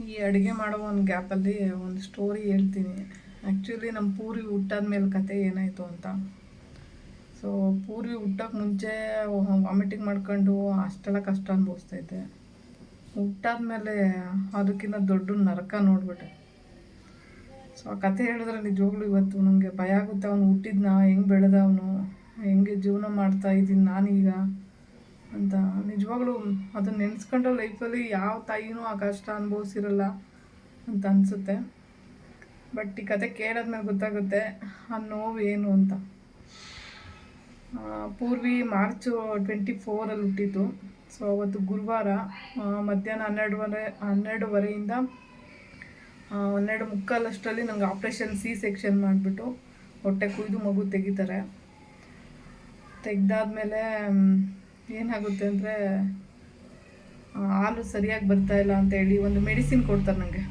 ಈ ಅಡುಗೆ ಮಾಡೋ ಒಂದು ಗ್ಯಾಪಲ್ಲಿ ಒಂದು ಸ್ಟೋರಿ ಹೇಳ್ತೀನಿ. ಆ್ಯಕ್ಚುಲಿ ನಮ್ಮ ಪೂರಿ ಹುಟ್ಟಾದ ಮೇಲೆ ಕತೆ ಏನಾಯಿತು ಅಂತ. ಸೊ ಪೂರಿ ಹುಟ್ಟೋಕೆ ಮುಂಚೆ ವಾಮಿಟಿಂಗ್ ಮಾಡ್ಕೊಂಡು ಅಷ್ಟೆಲ್ಲ ಕಷ್ಟ ಅನುಭವಿಸ್ತೈತೆ ಹುಟ್ಟಾದ್ಮೇಲೆ ಅದಕ್ಕಿಂತ ದೊಡ್ಡ ನರಕ ನೋಡ್ಬಿಟ್ಟೆ. ಸೊ ಆ ಕತೆ ಹೇಳಿದ್ರೆ ನಿಜವಾಗ್ಲೂ ಇವತ್ತು ನನಗೆ ಭಯ ಆಗುತ್ತೆ. ಅವನು ಹುಟ್ಟಿದ್ನ? ಹೆಂಗೆ ಬೆಳೆದ ಅವನು? ಹೆಂಗೆ ಜೀವನ ಮಾಡ್ತಾ ಇದ್ದೀನಿ ನಾನೀಗ? ನಿಜವಾಗ್ಲೂ ಅದನ್ನ ನೆನೆಸ್ಕೊಂಡ್ರೆ ಲೈಫಲ್ಲಿ ಯಾವ ತಾಯಿನೂ ಆ ಕಷ್ಟ ಅನುಭವಿಸಿರಲ್ಲ ಅಂತ ಅನಿಸುತ್ತೆ. ಬಟ್ ಈ ಕತೆ ಕೇಳಾದ್ಮೇಲೆ ಗೊತ್ತಾಗುತ್ತೆ ಆ ನೋವು ಏನು ಅಂತ. ಪೂರ್ವಿ ಮಾರ್ಚು ಟ್ವೆಂಟಿ ಫೋರಲ್ಲಿ ಹುಟ್ಟಿದ್ದು. ಸೊ ಅವತ್ತು ಗುರುವಾರ ಮಧ್ಯಾಹ್ನ ಹನ್ನೆರಡುವರೆ, ಹನ್ನೆರಡುವರೆಯಿಂದ ಹನ್ನೆರಡು ಮುಕ್ಕಾಲಷ್ಟರಲ್ಲಿ ನಂಗೆ ಆಪ್ರೇಷನ್ ಸಿ ಸೆಕ್ಷನ್ ಮಾಡಿಬಿಟ್ಟು ಹೊಟ್ಟೆ ಕುಯ್ದು ಮಗು ತೆಗಿತಾರೆ. ತೆಗ್ದಾದ್ಮೇಲೆ ಏನಾಗುತ್ತೆ ಅಂದರೆ ಹಾಲು ಸರಿಯಾಗಿ ಬರ್ತಾ ಇಲ್ಲ ಅಂತ ಹೇಳಿ ಒಂದು ಮೆಡಿಸಿನ್ ಕೊಡ್ತಾರೆ ನನಗೆ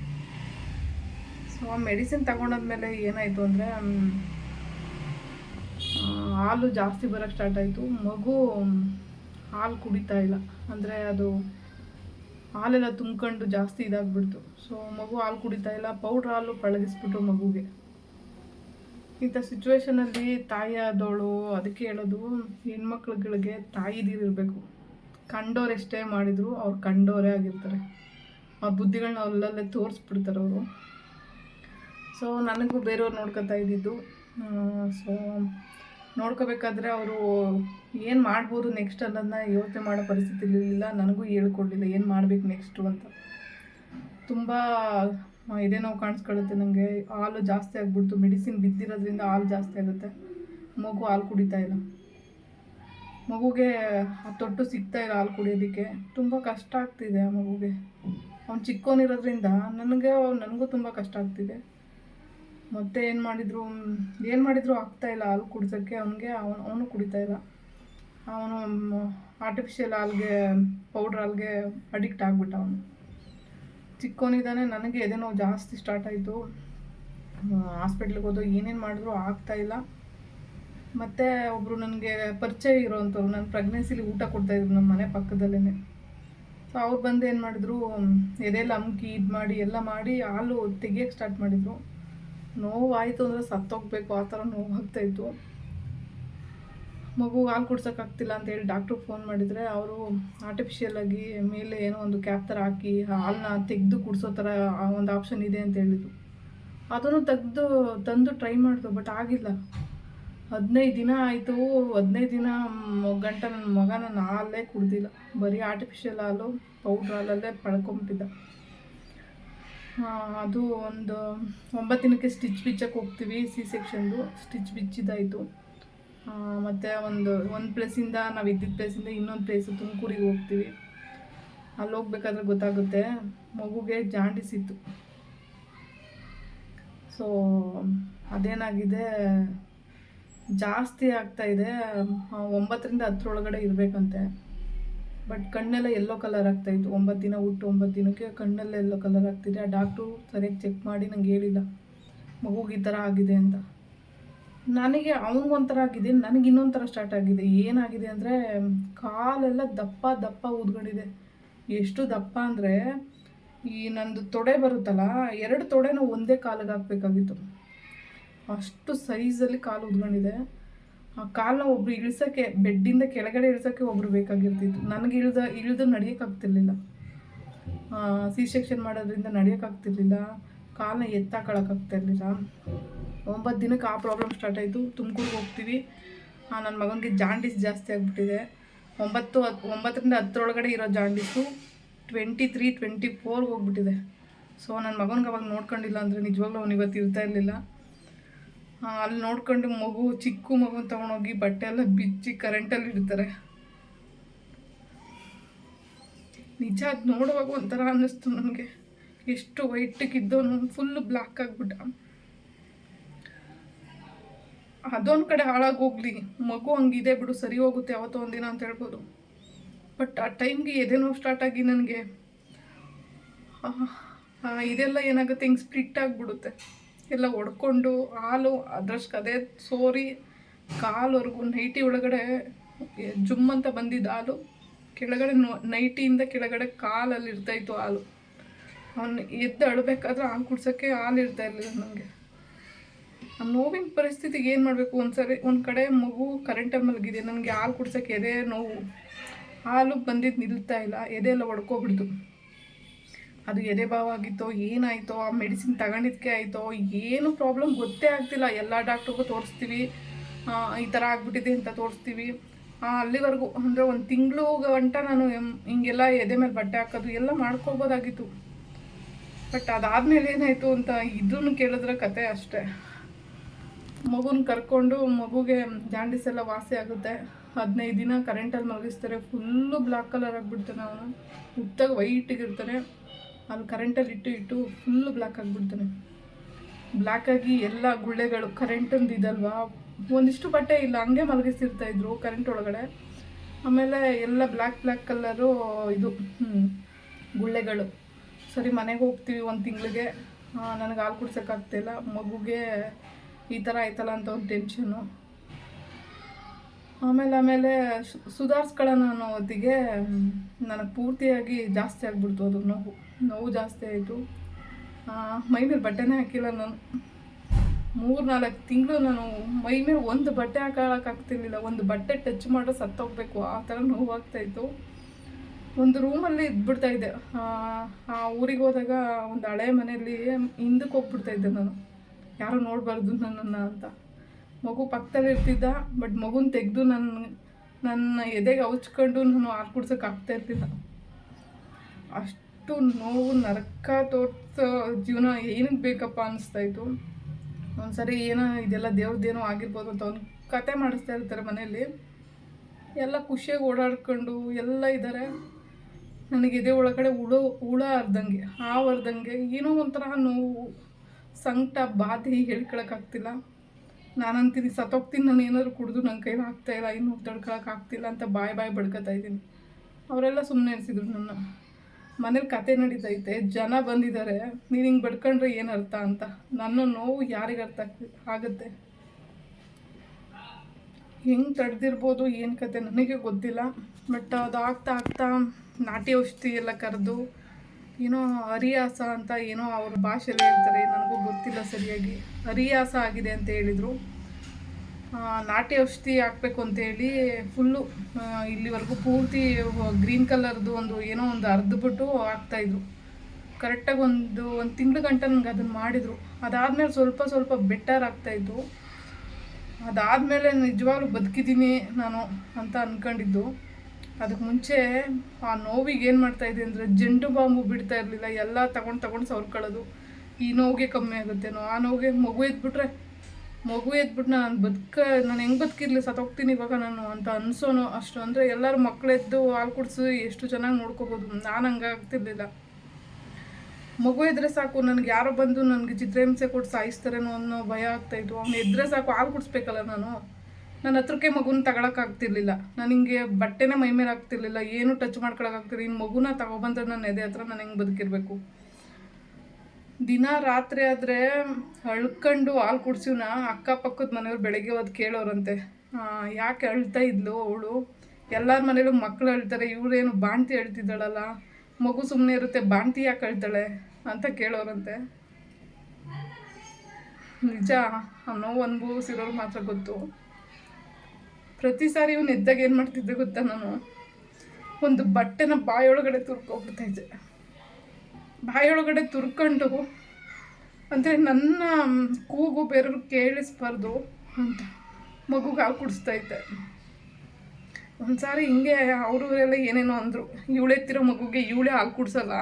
ಸೊ ಆ ಮೆಡಿಸಿನ್ ತಗೊಂಡಾದ್ಮೇಲೆ ಏನಾಯಿತು ಅಂದರೆ ಹಾಲು ಜಾಸ್ತಿ ಬರೋಕ್ಕೆ ಸ್ಟಾರ್ಟ್ ಆಯಿತು. ಮಗು ಹಾಲು ಕುಡಿತಾ ಇಲ್ಲ. ಅಂದರೆ ಅದು ಹಾಲೆಲ್ಲ ತುಂಬ್ಕೊಂಡು ಜಾಸ್ತಿ ಇದಾಗ್ಬಿಡ್ತು. ಸೊ ಮಗು ಹಾಲು ಕುಡಿತಾ ಇಲ್ಲ. ಪೌಡ್ರ್ ಹಾಲು ಪಳಗಿಸ್ಬಿಟ್ಟು ಮಗುಗೆ. ಇಂಥ ಸಿಚುವೇಶನಲ್ಲಿ ತಾಯಿ ಆದವಳು, ಅದಕ್ಕೆ ಹೇಳೋದು, ಹೆಣ್ಮಕ್ಳುಗಳಿಗೆ ತಾಯಿದಿರಿರ್ಬೇಕು ಕಂಡೋರು ಎಷ್ಟೇ ಮಾಡಿದ್ರು ಅವ್ರು ಕಂಡೋರೇ ಆಗಿರ್ತಾರೆ. ಆ ಬುದ್ಧಿಗಳನ್ನ ಅಲ್ಲಲ್ಲೇ ತೋರಿಸ್ಬಿಡ್ತಾರೆ ಅವರು. ಸೊ ನನಗೂ ಬೇರೆಯವ್ರು ನೋಡ್ಕೊತಾ ಇದ್ದಿದ್ದು. ಸೊ ನೋಡ್ಕೋಬೇಕಾದ್ರೆ ಅವರು ಏನು ಮಾಡ್ಬೋದು ನೆಕ್ಸ್ಟ್ ಅನ್ನೋದನ್ನ ಯೋಚನೆ ಮಾಡೋ ಪರಿಸ್ಥಿತಿ ಇರಲಿಲ್ಲ ನನಗೂ ಹೇಳ್ಕೊಡ್ಲಿಲ್ಲ, ಏನು ಮಾಡ್ಬೇಕು ನೆಕ್ಸ್ಟು ಅಂತ. ತುಂಬ ಇದೆ ನೋವು ಕಾಣಿಸ್ಕೊಳ್ಳುತ್ತೆ ನನಗೆ ಹಾಲು ಜಾಸ್ತಿ ಆಗ್ಬಿಡ್ತು. ಮೆಡಿಸಿನ್ ಬಿದ್ದಿರೋದ್ರಿಂದ ಹಾಲು ಜಾಸ್ತಿ ಆಗುತ್ತೆ. ಮಗು ಹಾಲು ಕುಡಿತಾ ಇಲ್ಲ. ಮಗುಗೆ, ಆ ತೊಟ್ಟು ಸಿಗ್ತಾ ಇಲ್ಲ ಹಾಲು ಕುಡಿಯೋದಕ್ಕೆ. ತುಂಬ ಕಷ್ಟ ಆಗ್ತಿದೆ ಆ ಮಗುಗೆ. ಅವ್ನು ಚಿಕ್ಕವನಿರೋದ್ರಿಂದ ನನಗೆ, ನನಗೂ ತುಂಬ ಕಷ್ಟ ಆಗ್ತಿದೆ. ಮತ್ತೆ ಏನು ಮಾಡಿದ್ರು ಏನು ಮಾಡಿದ್ರು ಆಗ್ತಾ ಇಲ್ಲ ಹಾಲು ಕುಡಿಸೋಕ್ಕೆ. ಅವನಿಗೆ, ಅವನು ಅವನು ಕುಡಿತಾ ಇಲ್ಲ. ಅವನು ಆರ್ಟಿಫಿಷಿಯಲ್ ಹಾಲ್ಗೆ ಪೌಡ್ರ್ ಹಾಲ್ಗೆ ಅಡಿಕ್ಟ್ ಆಗ್ಬಿಟ್ಟ ಅವನು. ಚಿಕ್ಕವನಿದ್ದಾನೆ ನನಗೆ ಎದೆ ನೋವು ಜಾಸ್ತಿ ಸ್ಟಾರ್ಟ್ ಆಯಿತು. ಹಾಸ್ಪಿಟ್ಲಿಗೆ ಹೋದು ಏನೇನು ಮಾಡಿದ್ರು ಆಗ್ತಾ ಇಲ್ಲ. ಮತ್ತು ಒಬ್ಬರು ನನಗೆ ಪರಿಚಯ ಇರೋವಂಥವ್ರು ನಾನು ಪ್ರೆಗ್ನೆನ್ಸಿಲಿ ಊಟ ಕೊಡ್ತಾಯಿದ್ರು ನಮ್ಮ ಮನೆ ಪಕ್ಕದಲ್ಲೇ ಸೊ ಅವ್ರು ಬಂದು ಏನು ಮಾಡಿದ್ರು ಎದೆಲ್ಲ ಅಮ್ಕಿ ಇದು ಮಾಡಿ, ಎಲ್ಲ ಮಾಡಿ ಹಾಲು ತೆಗಿಯೋಕ್ಕೆ ಸ್ಟಾರ್ಟ್ ಮಾಡಿದರು. ನೋವಾಯಿತು ಅಂದರೆ ಸತ್ತೋಗ್ಬೇಕು, ಆ ಥರ ನೋವು ಆಗ್ತಾಯಿತ್ತು ಮಗು ಹಾಲು ಕುಡ್ಸೋಕ್ಕಾಗ್ತಿಲ್ಲ ಅಂತ ಹೇಳಿ ಡಾಕ್ಟ್ರಿಗೆ ಫೋನ್ ಮಾಡಿದರೆ ಅವರು ಆರ್ಟಿಫಿಷಿಯಲ್ ಆಗಿ ಮೇಲೆ ಏನೋ ಒಂದು ಕ್ಯಾಪ್ ಥರ ಹಾಕಿ ಹಾಲನ್ನ ತೆಗೆದು ಕುಡಿಸೋ ಥರ ಒಂದು ಆಪ್ಷನ್ ಇದೆ ಅಂತ ಹೇಳಿದ್ರು. ಅದನ್ನು ತೆಗೆದು ತಂದು ಟ್ರೈ ಮಾಡಿದ್ರು ಬಟ್ ಆಗಿಲ್ಲ. ಹದಿನೈದು ದಿನ ಆಯಿತು, ಹದಿನೈದು ದಿನ ಗಂಟೆ ಗಂಟ ನನ್ನ ಮಗ ನನ್ನ ಹಾಲೇ ಕುಡ್ದಿಲ್ಲ. ಬರೀ ಆರ್ಟಿಫಿಷಿಯಲ್ ಹಾಲು ಪೌಡ್ರ್ ಹಾಲಲ್ಲೇ ಪಡ್ಕೊಂಬಿಟ್ಟಿದ್ದ ಅದು ಒಂದು ಒಂಬತ್ತು ದಿನಕ್ಕೆ ಸ್ಟಿಚ್ ಬಿಚ್ಚಕ್ಕೆ ಹೋಗ್ತೀವಿ ಸಿ ಸೆಕ್ಷನ್ದು ಸ್ಟಿಚ್ ಬಿಚ್ಚಿದಾಯಿತು ಮತ್ತು ಒಂದು ಒಂದು ಪ್ಲೇಸಿಂದ ನಾವು ಇದ್ದಿದ್ದ ಪ್ಲೇಸಿಂದ ಇನ್ನೊಂದು ಪ್ಲೇಸು ತುಮಕೂರಿಗೆ ಹೋಗ್ತೀವಿ. ಅಲ್ಲಿ ಹೋಗ್ಬೇಕಾದ್ರೆ ಗೊತ್ತಾಗುತ್ತೆ. ಮಗುಗೆ ಜಾಂಡಿಸ್ ಇತ್ತು. ಸೊ ಅದೇನಾಗಿದೆ? ಜಾಸ್ತಿ ಆಗ್ತಾ ಇದೆ. ಆ, ಒಂಬತ್ತರಿಂದ ಹತ್ತರೊಳಗಡೆ ಇರಬೇಕಂತೆ. ಬಟ್ ಕಣ್ಣೆಲ್ಲ ಎಲ್ಲೋ ಕಲರ್ ಆಗ್ತಾಯಿತ್ತು ಒಂಬತ್ತು ದಿನ ಹುಟ್ಟು ಒಂಬತ್ತು ದಿನಕ್ಕೆ ಕಣ್ಣೆಲ್ಲ ಎಲ್ಲೋ ಕಲರ್ ಆಗ್ತಿದೆ. ಆ ಡಾಕ್ಟ್ರು ಸರಿಯಾಗಿ ಚೆಕ್ ಮಾಡಿ ನಂಗೆ ಹೇಳಿಲ್ಲ. ಮಗುಗೆ ಈ ಥರ ಆಗಿದೆ ಅಂತ. ನನಗೆ ಅವನಿಗೊಂಥರ ಆಗಿದೆ, ನನಗೆ ಇನ್ನೊಂದು ಥರ ಸ್ಟಾರ್ಟ್ ಆಗಿದೆ. ಏನಾಗಿದೆ ಅಂದರೆ, ಕಾಲೆಲ್ಲ ದಪ್ಪ ದಪ್ಪ ಊದ್ಕೊಂಡಿದೆ. ಎಷ್ಟು ದಪ್ಪ ಅಂದರೆ, ಈ ನಂದು ತೊಡೆ ಬರುತ್ತಲ್ಲ, ಎರಡು ತೊಡೆನ ಒಂದೇ ಕಾಲಿಗೆ ಹಾಕ್ಬೇಕಾಗಿತ್ತು. ಅಷ್ಟು ಸೈಜಲ್ಲಿ ಕಾಲು ಉದ್ಕೊಂಡಿದೆ ಆ ಕಾಲನ್ನ ಒಬ್ರು ಇಳಿಸೋಕ್ಕೆ, ಬೆಡ್ಡಿಂದ ಕೆಳಗಡೆ ಇಳಿಸೋಕ್ಕೆ ಒಬ್ರು ಬೇಕಾಗಿರ್ತಿತ್ತು. ನನಗೆ ಇಳ್ದ, ಇಳಿದು ನಡೆಯೋಕ್ಕಾಗ್ತಿರ್ಲಿಲ್ಲ ಸಿ ಸೆಕ್ಷನ್ ಮಾಡೋದ್ರಿಂದ ನಡೆಯೋಕ್ಕಾಗ್ತಿರ್ಲಿಲ್ಲ ಕಾಲನ್ನ ಎತ್ತಾಕೊಳ್ಳೋಕ್ಕಾಗ್ತಿರ್ಲಿಲ್ಲ ಒಂಬತ್ತು ದಿನಕ್ಕೆ ಆ ಪ್ರಾಬ್ಲಮ್ ಸ್ಟಾರ್ಟ್ ಆಯಿತು. ತುಮಕೂರಿಗೆ ಹೋಗ್ತೀವಿ. ನನ್ನ ಮಗನಿಗೆ ಜಾಂಡೀಸ್ ಜಾಸ್ತಿ ಆಗಿಬಿಟ್ಟಿದೆ. ಒಂಬತ್ತು ಹತ್ತು ಒಂಬತ್ತರಿಂದ ಹತ್ತರೊಳಗಡೆ ಇರೋ ಜಾಂಡೀಸು ಟ್ವೆಂಟಿ ತ್ರೀ ಟ್ವೆಂಟಿ ಫೋರ್ಗೆ ಹೋಗ್ಬಿಟ್ಟಿದೆ. ಸೊ ನನ್ನ ಮಗನಿಗೆ ಅವಾಗ ನೋಡ್ಕೊಂಡಿಲ್ಲ ಅಂದರೆ ನಿಜವಾಗ್ಲೂ ಅವ್ನು ಇವತ್ತು ಇರ್ತಾ ಇರಲಿಲ್ಲ. ಅಲ್ಲಿ ನೋಡ್ಕೊಂಡು ಮಗು, ಚಿಕ್ಕ ಮಗುನ ತೊಗೊಂಡೋಗಿ ಬಟ್ಟೆ ಎಲ್ಲ ಬಿಚ್ಚಿ ಕರೆಂಟಲ್ಲಿ ಇಡ್ತಾರೆ. ನಿಜ ಅದು ನೋಡುವಾಗ ಒಂಥರ ಅನ್ನಿಸ್ತು ನನಗೆ. ಎಷ್ಟು ವೈಟಿಗಿದ್ದವನು ಫುಲ್ಲು ಬ್ಲ್ಯಾಕ್ ಆಗಿಬಿಟ್ಟ. ಅದೊಂದು ಕಡೆ ಹಾಳಾಗೋಗ್ಲಿ ಮಗು ಹಂಗಿದೆ ಬಿಡು, ಸರಿ ಹೋಗುತ್ತೆ ಯಾವತ್ತೋ ಒಂದಿನ ಅಂತ ಹೇಳ್ಬೋದು. ಬಟ್ ಆ ಟೈಮ್ಗೆ ಎದೆ ನೋವು ಸ್ಟಾರ್ಟ್ ಆಗಿ ನನಗೆ. ಇದೆಲ್ಲ ಏನಾಗುತ್ತೆ, ಹಿಂಗೆ ಸ್ಪ್ಲಿಟ್ ಆಗಿಬಿಡುತ್ತೆ. ಎಲ್ಲ ಒಡ್ಕೊಂಡು ಹಾಲು, ಅದ್ರಷ್ಟು ಅದೇ ಸೋರಿ, ಕಾಲವರೆಗೂ ನೈಟಿ ಒಳಗಡೆ ಜುಮ್ ಅಂತ ಬಂದಿದ್ದ ಹಾಲು. ಕೆಳಗಡೆ ನೋ ನೈಟಿಯಿಂದ ಕೆಳಗಡೆ ಕಾಲಲ್ಲಿ ಇರ್ತಾಯಿತ್ತು ಹಾಲು. ಅವನು ಎದ್ದು ಅಳಬೇಕಾದ್ರೆ ಹಾಲು ಕುಡ್ಸೋಕ್ಕೆ ಹಾಲು ಇರ್ತಾ ಇರಲಿಲ್ಲ ನನಗೆ. ಆ ನೋವಿನ ಪರಿಸ್ಥಿತಿಗೆ ಏನು ಮಾಡಬೇಕು? ಒಂದು ಸರಿ ಒಂದು ಕಡೆ ಮಗು ಕರೆಂಟಲ್ಲಿ ಮಲಗಿದೆ, ನನಗೆ ಹಾಲು ಕುಡ್ಸೋಕ್ಕೆ ಎದೆ ನೋವು. ಹಾಲು ಬಂದಿದ್ದು ನಿಲ್ತಾ ಇಲ್ಲ, ಎದೆ ಎಲ್ಲ ಹೊಡ್ಕೊಬಿಡ್ತು ಅದು ಎದೆ ಭಾವ ಆಗಿತ್ತೋ, ಏನಾಯಿತೋ, ಆ ಮೆಡಿಸಿನ್ ತಗೊಂಡಿದ್ದಕ್ಕೆ ಆಯಿತೋ, ಏನು ಪ್ರಾಬ್ಲಮ್ ಗೊತ್ತೇ ಆಗ್ತಿಲ್ಲ. ಎಲ್ಲ ಡಾಕ್ಟ್ರಿಗೂ ತೋರಿಸ್ತೀವಿ ಈ ಥರ ಆಗ್ಬಿಟ್ಟಿದೆ ಅಂತ ತೋರಿಸ್ತೀವಿ. ಅಲ್ಲಿವರೆಗೂ ಅಂದರೆ ಒಂದು ತಿಂಗಳು ಗಂಟ ನಾನು ಹಿಂಗೆಲ್ಲ ಎದೆ ಮೇಲೆ ಬಟ್ಟೆ ಹಾಕೋದು, ಎಲ್ಲ ಮಾಡ್ಕೋಬೋದಾಗಿತ್ತು ಬಟ್ ಅದಾದ್ಮೇಲೆ ಏನಾಯಿತು ಅಂತ ಇದನ್ನು ಕೇಳಿದ್ರೆ ಕತೆ ಅಷ್ಟೇ. ಮಗುನ ಕರ್ಕೊಂಡು ಮಗುಗೆ ಜಾಂಡಿಸ್ ಎಲ್ಲ ವಾಸಿ ಆಗುತ್ತೆ. ಹದಿನೈದು ದಿನ ಕರೆಂಟಲ್ಲಿ ಮಲಗಿಸ್ತಾರೆ ಫುಲ್ಲು ಬ್ಲ್ಯಾಕ್ ಕಲರ್ ಆಗಿಬಿಡ್ತಾನೆ ಅವನು. ಉತ್ತಾಗ ವೈಟಿಗಿರ್ತಾನೆ ಅಲ್ಲಿ ಕರೆಂಟಲ್ಲಿ ಇಟ್ಟು ಇಟ್ಟು ಫುಲ್ಲು ಬ್ಲ್ಯಾಕ್ ಆಗಿಬಿಡ್ತಾನೆ. ಬ್ಲ್ಯಾಕ್ ಆಗಿ ಎಲ್ಲ ಗುಳ್ಳೆಗಳು ಕರೆಂಟಂದು ಇದಲ್ವಾ? ಒಂದಿಷ್ಟು ಬಟ್ಟೆ ಇಲ್ಲ, ಹಂಗೆ ಮಲಗಿಸ್ತಿರ್ತಾ ಇದ್ರು ಕರೆಂಟ್ ಒಳಗಡೆ. ಆಮೇಲೆ ಎಲ್ಲ ಬ್ಲ್ಯಾಕ್ ಬ್ಲ್ಯಾಕ್ ಕಲರು ಇದು ಗುಳ್ಳೆಗಳು. ಸರಿ, ಮನೆಗೆ ಹೋಗ್ತೀವಿ ಒಂದು ತಿಂಗಳಿಗೆ. ನನಗೆ ಹಾಲು ಕುಡ್ಸೋಕ್ಕಾಗ್ತಿಲ್ಲ ಮಗುಗೆ ಈ ಥರ ಆಯ್ತಲ್ಲ ಅಂತ ಒಂದು ಟೆನ್ಷನು ಆಮೇಲೆ ಆಮೇಲೆ ಸುಧಾರಿಸ್ಕೊಳ್ಳೋಣ ಅನ್ನೋ ಹೊತ್ತಿಗೆ ನನಗೆ ಪೂರ್ತಿಯಾಗಿ ಜಾಸ್ತಿ ಆಗಿಬಿಡ್ತು ಅದು ನೋವು. ನೋವು ಜಾಸ್ತಿ ಆಯಿತು. ಮೈ ಮೇಲೆ ಬಟ್ಟೆನೇ ಹಾಕಿಲ್ಲ ನಾನು. ಮೂರು ನಾಲ್ಕು ತಿಂಗಳು ನಾನು ಮೈ ಮೇಲೆ ಒಂದು ಬಟ್ಟೆ ಹಾಕೋಕ್ಕಾಗ್ತಿರ್ಲಿಲ್ಲ ಒಂದು ಬಟ್ಟೆ ಟಚ್ ಮಾಡೋ ಸತ್ತೋಗ್ಬೇಕು. ಆ ಥರ ನೋವಾಗ್ತಾಯಿತ್ತು ಒಂದು ರೂಮಲ್ಲಿ ಇದ್ಬಿಡ್ತಾ ಇದ್ದೆ. ಆ, ಊರಿಗೆ ಹೋದಾಗ ಒಂದು ಹಳೆ ಮನೆಯಲ್ಲಿ ಹಿಂದಕ್ಕೆ ಹೋಗ್ಬಿಡ್ತಾ ಇದ್ದೆ ನಾನು. ಯಾರು ನೋಡಬಾರ್ದು ನನ್ನನ್ನು ಅಂತ. ಮಗು ಪಕ್ಕದಲ್ಲಿ ಇರ್ತಿದ್ದ ಬಟ್ ಮಗುನ ತೆಗೆದು ನನ್ನ ನನ್ನ ಎದೆಗೆ ಅವಚ್ಕೊಂಡು ನಾನು ಹಾಲು ಕುಡ್ಸೋಕೆ ಆಗ್ತಾ ಇರ್ತಿದ್ದ ಅಷ್ಟು ನೋವು ನರಕ ತೋರಿಸೋ ಜೀವನ ಏನಕ್ಕೆ ಬೇಕಪ್ಪ ಅನ್ನಿಸ್ತಾ ಇತ್ತು. ಒಂದ್ಸರಿ ಏನೋ ಇದೆಲ್ಲ ದೇವ್ರದ್ದೇನೋ ಆಗಿರ್ಬೋದು ಅಂತ ಒಂದು ಕತೆ ಮಾಡಿಸ್ತಾ ಇರ್ತಾರೆ ಮನೆಯಲ್ಲಿ. ಎಲ್ಲ ಖುಷಿಯಾಗಿ ಓಡಾಡ್ಕೊಂಡು ಎಲ್ಲ ಇದ್ದಾರೆ ನನಗೆ ಇದೇ ಒಳಗಡೆ ಹುಳು ಹುಳ ಅರ್ದಂಗೆ ಹಾವು ಅರ್ದಂಗೆ ಏನೋ ಒಂಥರ ನೋವು, ಸಂಕಟ, ಬಾಧೆ ಹೇಳ್ಕೊಳಕ್ಕಾಗ್ತಿಲ್ಲ ನಾನು ಅಂತೀನಿ ಸತ್ತೋಗ್ತೀನಿ, ನಾನು ಏನಾದ್ರು ಕುಡಿದು ನನ್ನ ಕೈಲಿ ಆಗ್ತಾ ಇಲ್ಲ, ಇನ್ನೂ ತಡ್ಕೊಳಕ್ಕಾಗ್ತಿಲ್ಲ ಅಂತ ಬಾಯ್ ಬಾಯ್ ಬಡ್ಕೊತಾ ಇದ್ದೀನಿ. ಅವರೆಲ್ಲ ಸುಮ್ಮನೆ ಅನಿಸಿದ್ರು ನನ್ನ. ಮನೇಲಿ ಕತೆ ನಡೀತೈತೆ, ಜನ ಬಂದಿದ್ದಾರೆ, ನೀನು ಹಿಂಗೆ ಬಡ್ಕೊಂಡ್ರೆ ಏನು ಅರ್ಥ ಅಂತ. ನನ್ನ ನೋವು ಯಾರಿಗೆ ಅರ್ಥ ಆಗ್ತಿ ಆಗುತ್ತೆ? ಹೆಂಗೆ ತಡೆದಿರ್ಬೋದು, ಏನು ಕತೆ ನನಗೆ ಗೊತ್ತಿಲ್ಲ. ಬಟ್ ಅದು ಆಗ್ತಾ ಆಗ್ತಾ ನಾಟಿ ಔಷಧಿ ಎಲ್ಲ ಕರೆದು, ಏನೋ ಹರಿಯಾಸ ಅಂತ ಏನೋ ಅವ್ರ ಭಾಷೆಯಲ್ಲಿ ಹೇಳ್ತಾರೆ, ನನಗೂ ಗೊತ್ತಿಲ್ಲ ಸರಿಯಾಗಿ. ಹರಿಯಾಸ ಆಗಿದೆ ಅಂತ ಹೇಳಿದರು. ನಾಟಿ ಔಷಧಿ ಹಾಕ್ಬೇಕು ಅಂತೇಳಿ ಫುಲ್ಲು ಇಲ್ಲಿವರೆಗೂ ಪೂರ್ತಿ ಗ್ರೀನ್ ಕಲರ್ದು ಒಂದು ಏನೋ ಒಂದು ಅರ್ಧಬಿಟ್ಟು ಹಾಕ್ತಾಯಿದ್ರು ಕರೆಕ್ಟಾಗಿ ಒಂದು ಒಂದು ತಿಂಗಳು ಗಂಟೆ ನನಗೆ ಅದನ್ನು ಮಾಡಿದರು. ಅದಾದಮೇಲೆ ಸ್ವಲ್ಪ ಸ್ವಲ್ಪ ಬೆಟರ್ ಆಗ್ತಾಯಿತ್ತು ಅದಾದಮೇಲೆ ನಿಜವಾಗ್ಲೂ ಬದುಕಿದ್ದೀನಿ ನಾನು ಅಂತ ಅಂದ್ಕೊಂಡಿದ್ದು ಅದಕ್ಕೆ ಮುಂಚೆ ಆ ನೋವಿಗೆ ಏನು ಮಾಡ್ತಾಯಿದ್ದೆ ಅಂದರೆ ಜಂಡು ಬಾಂಬು ಬಿಡ್ತಾ ಇರಲಿಲ್ಲ. ಎಲ್ಲ ತಗೊಂಡು ತಗೊಂಡು ಸವರ್ಕೊಳ್ಳೋದು ಈ ನೋವಿಗೆ ಕಮ್ಮಿ ಆಗುತ್ತೇನೋ ಆ ನೋವಿಗೆ ಮಗು ಎದ್ಬಿಟ್ರೆ ಮಗು ಎದ್ಬಿಟ್ಟು ನಾನು ಬದುಕ ನಾನು ಹೆಂಗೆ ಬದುಕಿರಲಿ, ಸತ್ತೋಗ್ತೀನಿ ಇವಾಗ ನಾನು ಅಂತ ಅನಿಸೋನು ಅಷ್ಟು ಅಂದರೆ ಎಲ್ಲರೂ ಮಕ್ಕಳೆದ್ದು ಹಾಲು ಕುಡಿಸಿ ಎಷ್ಟು ಚೆನ್ನಾಗಿ ನೋಡ್ಕೋಬೋದು. ನಾನು ಹಂಗೆ ಆಗ್ತಿರ್ಲಿಲ್ಲ. ಮಗು ಎದ್ರೆ ಸಾಕು, ನನಗೆ ಯಾರೋ ಬಂದು ನನಗೆ ಚಿತ್ರಹಿಂಸೆ ಕೊಟ್ಟು ಸಾಯಿಸ್ತಾರೇನೋ ಅನ್ನೋ ಭಯ ಆಗ್ತಾಯಿತ್ತು ಅವ್ನು ಎದ್ರೆ ಸಾಕು, ಹಾಲು ಕುಡಿಸ್ಬೇಕಲ್ಲ ನಾನು? ನನ್ನ ಹತ್ರಕ್ಕೆ ಮಗುನ ತಗೊಳಕ್ಕಾಗ್ತಿರ್ಲಿಲ್ಲ ನಾನು ಹಿಂಗೆ ಬಟ್ಟೆನೇ ಮೈ ಮೇಲೆ ಆಗ್ತಿರ್ಲಿಲ್ಲ ಏನು ಟಚ್ ಮಾಡ್ಕೊಳಕ್ಕಾಗ್ತಿರ್ಲಿಲ್ಲ ಇನ್ನು ಮಗುನ ತಗೊಬಂದ್ರೆ ನನ್ನ ಎದೆ ಹತ್ರ ನಾನು ಹೆಂಗೆ ಬದುಕಿರಬೇಕು? ದಿನ ರಾತ್ರಿ ಆದರೆ ಅಳ್ಕೊಂಡು ಹಾಲು ಕುಡ್ಸಿವ್ನ ಅಕ್ಕಪಕ್ಕದ ಮನೆಯವ್ರು ಬೆಳಗ್ಗೆ ಹೋದ್ ಕೇಳೋರಂತೆ. ಯಾಕೆ ಅಳ್ತಾ ಇದ್ಲು ಅವಳು? ಎಲ್ಲರ ಮನೇಲೂ ಮಕ್ಕಳು ಅಳ್ತಾರೆ ಇವಳೇನು ಬಾಣ್ತಿ ಅಳ್ತಿದ್ದಾಳಲ್ಲ? ಮಗು ಸುಮ್ಮನೆ ಇರುತ್ತೆ ಬಾಣ್ತಿ ಯಾಕೆ ಕಳ್ತಾಳೆ ಅಂತ ಕೇಳೋರಂತೆ. ನಿಜ, ಆ ಅನುಭವಿಸಿರೋರು ಮಾತ್ರ ಗೊತ್ತು. ಪ್ರತಿ ಸಾರಿ ಇವನು ಎದ್ದಾಗ ಏನು ಮಾಡ್ತಿದ್ದೆ ಗೊತ್ತಾ ನಾನು? ಒಂದು ಬಟ್ಟೆನ ಬಾಯೊಳಗಡೆ ಇದ್ದೆ ಬಾಯೊಳಗಡೆ ತುರ್ಕೊಂಡು ಅಂದರೆ ನನ್ನ ಕೂಗು ಬೇರೆಯವ್ರು ಕೇಳಿಸ್ಬಾರ್ದು ಅಂತ ಮಗುಗೆ ಹಾಲು ಕುಡಿಸ್ತಾ ಇದ್ದೆ. ಒಂದ್ಸಾರಿ ಹಿಂಗೆ ಅವರು ಎಲ್ಲ ಏನೇನೋ ಅಂದರು. ಇವಳೆತ್ತಿರೋ ಮಗುಗೆ ಇವಳೇ ಹಾಲು ಕುಡ್ಸಲ್ಲ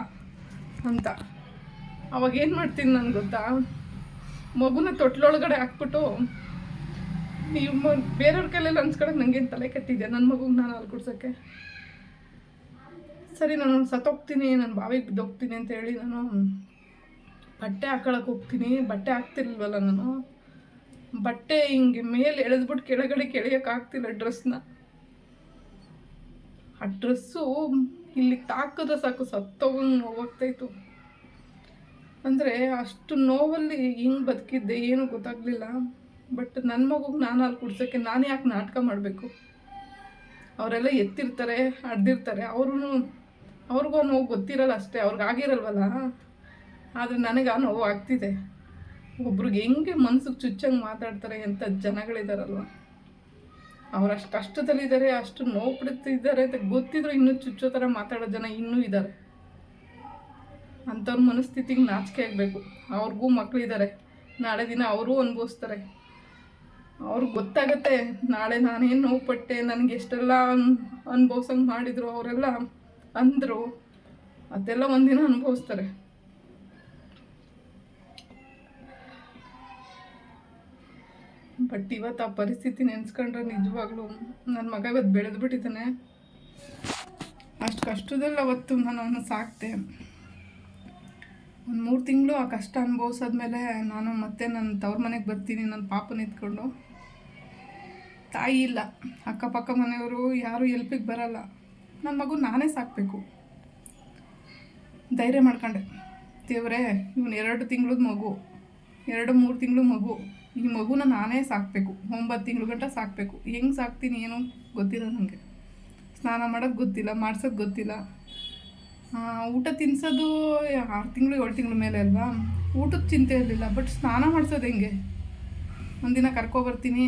ಅಂತ. ಅವಾಗ ಏನು ಮಾಡ್ತೀನಿ ನನಗೆ ಗೊತ್ತಾ? ಮಗುನ ತೊಟ್ಲೊಳಗಡೆ ಹಾಕ್ಬಿಟ್ಟು ನೀವು ಬೇರೆಯವ್ರ ಕೈಲೆಲ್ಲ ಅನ್ಸ್ಕೊಳಕ್ಕೆ ನನಗೇನು ತಲೆ ಕೆಟ್ಟಿದೆ ನನ್ನ ಮಗುಗೆ ನಾನು ಹಾಲು ಕುಡ್ಸೋಕ್ಕೆ. ಸರಿ, ನಾನು ಸತ್ತೋಗ್ತೀನಿ, ನಾನು ಬಾವಿಗೆ ಬಿದ್ದೋಗ್ತೀನಿ ಅಂತ ಹೇಳಿ ನಾನು ಬಟ್ಟೆ ಹಾಕೊಳಕ್ಕೆ ಹೋಗ್ತೀನಿ. ಬಟ್ಟೆ ಹಾಕ್ತಿರ್ಲಿಲ್ವಲ್ಲ ನಾನು? ಬಟ್ಟೆ ಹಿಂಗೆ ಮೇಲೆ ಎಳೆದ್ಬಿಟ್ಟು ಕೆಳಗಡೆ ಕೆಳೆಯೋಕ್ಕಾಗ್ತಿಲ್ಲ ಡ್ರೆಸ್ನ. ಆ ಡ್ರೆಸ್ಸು ಇಲ್ಲಿ ತಾಕದ ಸಾಕು, ಸತ್ತೋಗಂಗೆ ನೋವಾಗ್ತಾಯಿತ್ತು. ಅಂದರೆ ಅಷ್ಟು ನೋವಲ್ಲಿ ಹಿಂಗೆ ಬದುಕಿದ್ದೆ ಏನು ಗೊತ್ತಾಗಲಿಲ್ಲ. ಬಟ್ ನನ್ನ ಮಗುಗೆ ನಾನು ಅಲ್ಲಿ ಕುಡ್ಸೋಕ್ಕೆ ನಾನು ಯಾಕೆ ನಾಟಕ ಮಾಡಬೇಕು? ಅವರೆಲ್ಲ ಎತ್ತಿರ್ತಾರೆ, ಅಡ್ದಿರ್ತಾರೆ. ಅವ್ರೂ ಅವ್ರಿಗೂ ನೋವು ಗೊತ್ತಿರಲ್ಲ ಅಷ್ಟೇ, ಅವ್ರಿಗೆ ಆಗಿರಲ್ವಲ್ಲ? ಆದರೆ ನನಗೆ ಆ ನೋವು ಆಗ್ತಿದೆ. ಒಬ್ರಿಗೆ ಹೆಂಗೆ ಮನ್ಸಿಗೆ ಚುಚ್ಚಂಗೆ ಮಾತಾಡ್ತಾರೆ ಎಂಥ ಜನಗಳಿದಾರಲ್ವ? ಅವ್ರು ಅಷ್ಟು ಕಷ್ಟದಲ್ಲಿದ್ದಾರೆ ಅಷ್ಟು ನೋವು ಪಡ್ತಿದ್ದಾರೆ ಅಂತ ಗೊತ್ತಿದ್ರು ಇನ್ನೂ ಚುಚ್ಚೋ ಥರ ಮಾತಾಡೋ ಜನ ಇನ್ನೂ ಇದ್ದಾರೆ ಅಂಥವ್ರ ಮನಸ್ಥಿತಿಗೆ ನಾಚಿಕೆ ಆಗಬೇಕು. ಅವ್ರಿಗೂ ಮಕ್ಕಳಿದ್ದಾರೆ ನಾಳೆ ದಿನ ಅವರೂ ಅನುಭವಿಸ್ತಾರೆ. ಅವ್ರಿಗೆ ಗೊತ್ತಾಗತ್ತೆ, ನಾಳೆ ನಾನೇನು ನೋವು ಪಟ್ಟೆ ನನಗೆ ಎಷ್ಟೆಲ್ಲ ಅನುಭವಿಸಂಗೆ ಮಾಡಿದರು ಅವರೆಲ್ಲ ಅಂದರು, ಅದೆಲ್ಲ ಒಂದಿನ ಅನುಭವಿಸ್ತಾರೆ. ಬಟ್ ಇವತ್ತು ಆ ಪರಿಸ್ಥಿತಿ ನೆನೆಸ್ಕೊಂಡ್ರೆ ನಿಜವಾಗ್ಲೂ ನನ್ನ ಮಗ ಇವತ್ತು ಬೆಳೆದು ಬಿಟ್ಟಿದ್ದಾನೆ ಅಷ್ಟು ಕಷ್ಟದಲ್ಲಿ ಅವತ್ತು ನಾನು ಅವನು ಸಾಕ್ತೆ. ಒಂದು ಮೂರು ತಿಂಗಳು ಆ ಕಷ್ಟ ಅನುಭವಿಸಾದ್ಮೇಲೆ ನಾನು ಮತ್ತೆ ನನ್ನ ತವ್ರ ಮನೆಗೆ ಬರ್ತೀನಿ ನನ್ನ ಪಾಪನ ಎತ್ಕೊಂಡು. ತಾಯಿ ಇಲ್ಲ. ಅಕ್ಕಪಕ್ಕ ಮನೆಯವರು ಯಾರು ಎಲ್ಪಿಗೆ ಬರಲ್ಲ. ನನ್ನ ಮಗು ನಾನೇ ಸಾಕಬೇಕು. ಧೈರ್ಯ ಮಾಡ್ಕೊಂಡೆ. ದೇವರೇ, ಇವನು ಎರಡು ತಿಂಗಳದ ಮಗು. ಎರಡು ಮೂರು ತಿಂಗಳು ಮಗು. ಈ ಮಗುನ ನಾನೇ ಸಾಕಬೇಕು. ಒಂಬತ್ತು ತಿಂಗಳು ಗಂಟ ಸಾಕಬೇಕು. ಹೆಂಗೆ ಸಾಕ್ತೀನಿ ಏನು ಗೊತ್ತಿಲ್ಲ ನನಗೆ ಸ್ನಾನ ಮಾಡೋಕೆ ಗೊತ್ತಿಲ್ಲ ಮಾಡ್ಸೋಕ್ಕೆ ಗೊತ್ತಿಲ್ಲ. ಊಟ ತಿನ್ಸೋದು ಆರು ತಿಂಗಳು, ಏಳು ತಿಂಗಳ ಮೇಲೆ ಅಲ್ವಾ? ಊಟದ ಚಿಂತೆ ಇರಲಿಲ್ಲ ಬಟ್ ಸ್ನಾನ ಮಾಡಿಸೋದು ಹೆಂಗೆ? ಒಂದಿನ ಕರ್ಕೊಬರ್ತೀನಿ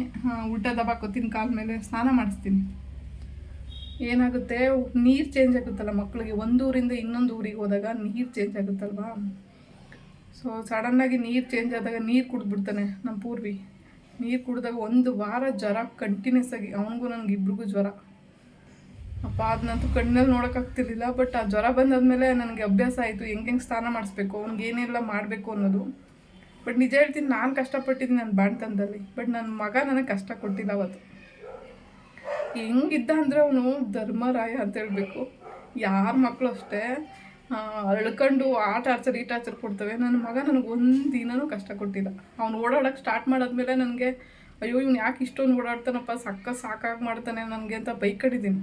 ಉಲ್ಟಾ ದಬಾಕೋತೀನಿ ಕಾಲ ಮೇಲೆ, ಸ್ನಾನ ಮಾಡಿಸ್ತೀನಿ. ಏನಾಗುತ್ತೆ? ನೀರು ಚೇಂಜ್ ಆಗುತ್ತಲ್ಲ ಮಕ್ಕಳಿಗೆ ಒಂದು ಊರಿಂದ ಇನ್ನೊಂದು ಊರಿಗೆ ಹೋದಾಗ ನೀರು ಚೇಂಜ್ ಆಗುತ್ತಲ್ವಾ? ಸೊ ಸಡನ್ನಾಗಿ ನೀರು ಚೇಂಜ್ ಆದಾಗ ನೀರು ಕುಡಿದ್ಬಿಡ್ತಾನೆ ನಮ್ಮ ಪೂರ್ವಿ. ನೀರು ಕುಡಿದಾಗ ಒಂದು ವಾರ ಜ್ವರ ಕಂಟಿನ್ಯೂಸ್ ಆಗಿ, ಅವನಿಗೂ ನನಗೆ ಇಬ್ರಿಗೂ ಜ್ವರ. ಅಪ್ಪ ಅದನ್ನಂತೂ ಕಣ್ಣಲ್ಲಿ ನೋಡೋಕ್ಕಾಗ್ತಿರ್ಲಿಲ್ಲ ಬಟ್ ಆ ಜ್ವರ ಬಂದಾದಮೇಲೆ ನನಗೆ ಅಭ್ಯಾಸ ಆಯಿತು ಹೆಂಗೆ ಹೆಂಗೆ ಸ್ನಾನ ಮಾಡಿಸ್ಬೇಕು, ಅವ್ನಿಗೆ ಏನೆಲ್ಲ ಮಾಡಬೇಕು ಅನ್ನೋದು. ಬಟ್ ನಿಜ ಹೇಳ್ತೀನಿ, ನಾನು ಕಷ್ಟಪಟ್ಟಿದ್ದೀನಿ ನನ್ನ ಬಾಣ್ತನದಲ್ಲಿ ಬಟ್ ನನ್ನ ಮಗ ನನಗೆ ಕಷ್ಟ ಕೊಟ್ಟಿಲ್ಲ ಅವತ್ತು. ಹೆಂಗಿದ್ದ ಅಂದರೆ ಅವನು ಧರ್ಮರಾಯ ಅಂತ ಹೇಳಬೇಕು. ಯಾರ ಮಕ್ಕಳು ಅಷ್ಟೇ ಅಳ್ಕೊಂಡು ಆ ಟಾರ್ಚರ್ ಈ ಟಾರ್ಚರ್ ಕೊಡ್ತವೆ. ನನ್ನ ಮಗ ನನಗೆ ಒಂದು ದಿನನೂ ಕಷ್ಟ ಕೊಟ್ಟಿಲ್ಲ. ಅವ್ನು ಓಡಾಡೋಕ್ಕೆ ಸ್ಟಾರ್ಟ್ ಮಾಡಾದ್ಮೇಲೆ ನನಗೆ, ಅಯ್ಯೋ, ಇವ್ನು ಯಾಕೆ ಇಷ್ಟೊಂದು ಓಡಾಡ್ತಾನಪ್ಪ? ಸಕ್ಕ ಸಾಕಾಗಿ ಮಾಡ್ತಾನೆ ನನಗೆ ಅಂತ ಬೈಕ್ ಬೈಕಡಿದ್ದೀನಿ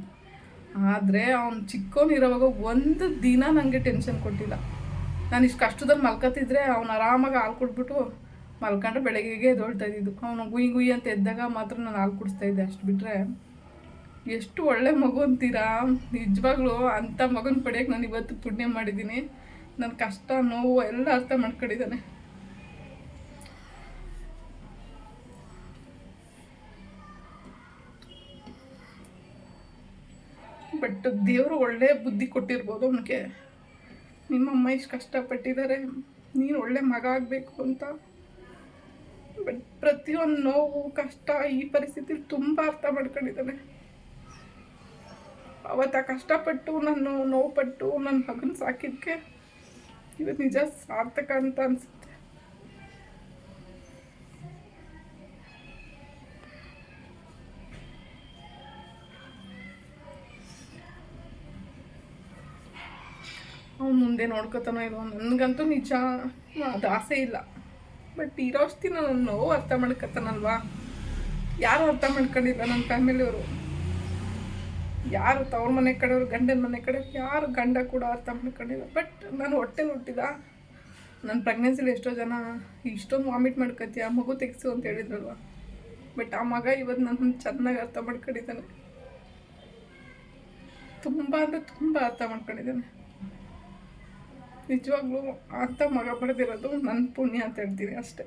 ಆದರೆ ಅವ್ನು ಚಿಕ್ಕವನಿರೋವಾಗ ಒಂದು ದಿನ ನನಗೆ ಟೆನ್ಷನ್ ಕೊಟ್ಟಿಲ್ಲ. ನಾನು ಇಷ್ಟು ಕಷ್ಟದಲ್ಲಿ ಮಲ್ಕತ್ತಿದ್ರೆ ಅವ್ನು ಆರಾಮಾಗಿ ಹಾಲು ಕೊಟ್ಬಿಟ್ಟು ಮಲ್ಕೊಂಡ್ರೆ ಬೆಳಗ್ಗೆಗೆ ಎದ್ದೊಳ್ತಾ ಇದ್ದಿದ್ದು. ಅವನು ಗುಯ್ ಗುಯ್ ಅಂತ ಎದ್ದಾಗ ಮಾತ್ರ ನಾನು ಹಾಲು ಕುಡಿಸ್ತಾ ಇದ್ದೆ. ಅಷ್ಟು ಬಿಟ್ಟರೆ ಎಷ್ಟು ಒಳ್ಳೆ ಮಗು ಅಂತೀರಾ? ನಿಜವಾಗ್ಲೂ ಅಂಥ ಮಗನ ಪಡೆಯೋಕ್ಕೆ ನಾನು ಇವತ್ತು ಪುಣ್ಯ ಮಾಡಿದ್ದೀನಿ. ನನ್ನ ಕಷ್ಟ, ನೋವು ಎಲ್ಲ ಅರ್ಥ ಮಾಡ್ಕೊಂಡಿದ್ದಾನೆ. ಬಟ್ ದೇವರು ಒಳ್ಳೆ ಬುದ್ಧಿ ಕೊಟ್ಟಿರ್ಬೋದು ಅವನಿಗೆ. ನಿಮ್ಮಮ್ಮ ಇಷ್ಟು ಕಷ್ಟಪಟ್ಟಿದ್ದಾರೆ. ನೀನು ಒಳ್ಳೆ ಮಗ ಆಗಬೇಕು ಅಂತ. ಬಟ್ ಪ್ರತಿಯೊಂದು ನೋವು, ಕಷ್ಟ ಈ ಪರಿಸ್ಥಿತಿಲಿ ತುಂಬ ಅರ್ಥ ಮಾಡ್ಕೊಂಡಿದ್ದಾನೆ. ಅವತ್ತು ಕಷ್ಟಪಟ್ಟು ನಾನು ನೋವುಪಟ್ಟು, ನನ್ನ ಮಗನ ಸಾಕಿದ್ಕೆ ಇವತ್ತು ನಿಜ ಸಾರ್ಥಕ ಅಂತ ಅನ್ಸುತ್ತೆ. ಅವ್ನು ಮುಂದೆ ನೋಡ್ಕೋತಾನೋ ಇಲ್ವೋ ನನಗಂತೂ ನಿಜ ಅದು ಆಸೆ ಇಲ್ಲ. ಬಟ್ ಇರೋಷ್ಟಿನ ನಾನು ನೋವು ಅರ್ಥ ಮಾಡ್ಕೊತಾನಲ್ವಾ? ಯಾರು ಅರ್ಥ ಮಾಡ್ಕೊಂಡಿಲ್ಲ ನನ್ನ ಫ್ಯಾಮಿಲಿಯವರು ಯಾರು ತವ್ರ ಮನೆ ಕಡೆಯವರು, ಗಂಡನ ಮನೆ ಕಡೆ ಯಾರು ಗಂಡ ಕೂಡ ಅರ್ಥ ಕಡೆ ಬಟ್ ನಾನು ಹೊಟ್ಟೆ ಹುಟ್ಟಿದ ನನ್ನ ಪ್ರೆಗ್ನೆನ್ಸಿಲಿ ಎಷ್ಟೋ ಜನ ಇಷ್ಟೊಂದು ವಾಮಿಟ್ ಮಾಡ್ಕೊತೀಯ, ಮಗು ತೆಗೆಸು ಅಂತ ಹೇಳಿದ್ರಲ್ವ? ಬಟ್ ಆ ಮಗ ಇವತ್ತು ನನ್ನ ಚೆನ್ನಾಗಿ ಅರ್ಥ ಮಾಡ್ಕೊಂಡಿದ್ದಾನೆ. ತುಂಬ ಅಂದರೆ ತುಂಬ ಅರ್ಥ ಮಾಡ್ಕೊಂಡಿದ್ದಾನೆ. ನಿಜವಾಗ್ಲೂ ಅಂಥ ಮಗ ಪಡೆದಿರೋದು ನನ್ನ ಪುಣ್ಯ ಅಂತ ಹೇಳ್ತೀನಿ ಅಷ್ಟೇ.